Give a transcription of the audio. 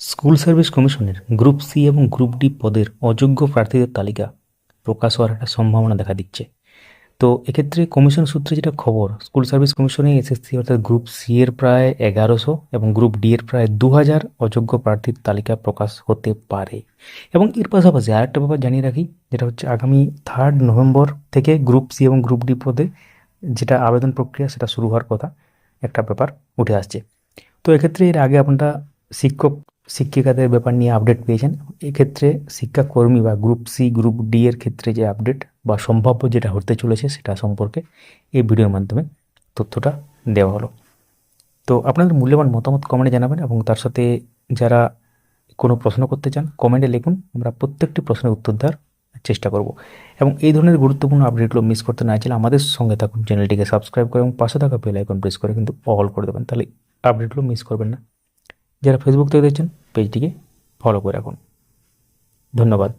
School service কমিশনের group C এবং group D পদের অযোগ্য প্রার্থীদের তালিকা প্রকাশ হওয়ার একটা সম্ভাবনা দেখা দিচ্ছে। তো এক্ষেত্রে কমিশন সূত্রে যেটা খবর, স্কুল সার্ভিস কমিশনে এসএসসি অর্থাৎ গ্রুপ সি এর প্রায় এগারোশো এবং গ্রুপ ডি এর প্রায় দু হাজার অযোগ্য প্রার্থীর তালিকা প্রকাশ হতে পারে। এবং এর পাশাপাশি আরেকটা ব্যাপার জানিয়ে রাখি, যেটা হচ্ছে আগামী থার্ড নভেম্বর থেকে গ্রুপ সি এবং গ্রুপ ডি পদে যেটা আবেদন প্রক্রিয়া সেটা শুরু হওয়ার কথা একটা ব্যাপার উঠে আসছে। তো এক্ষেত্রে এর আগে আপনারা শিক্ষক শিক্ষিকাদের ব্যাপার নিয়ে আপডেট পেয়েছেন। এক্ষেত্রে শিক্ষাকর্মী বা গ্রুপ সি গ্রুপ ডি এর ক্ষেত্রে যে আপডেট বা সম্ভাব্য যেটা হতে চলেছে সেটা সম্পর্কে এই ভিডিওর মাধ্যমে তথ্যটা দেওয়া হলো। তো আপনাদের মূল্যবান মতামত কমেন্টে জানাবেন এবং তার সাথে যারা কোনো প্রশ্ন করতে চান কমেন্টে লিখুন। আমরা প্রত্যেকটি প্রশ্নের উত্তর দেওয়ার চেষ্টা করব। এবং এই ধরনের গুরুত্বপূর্ণ আপডেটগুলো মিস করতে না চাইলে আমাদের সঙ্গে থাকুন। চ্যানেলটিকে সাবস্ক্রাইব করে এবং পাশে থাকা বেল আইকন প্রেস করে কিন্তু অল করে দেবেন। তাহলে আপডেটগুলো মিস করবেন না। যারা ফেসবুক থেকে দেখছেন পেজটিকে ফলো করে রাখুন। ধন্যবাদ।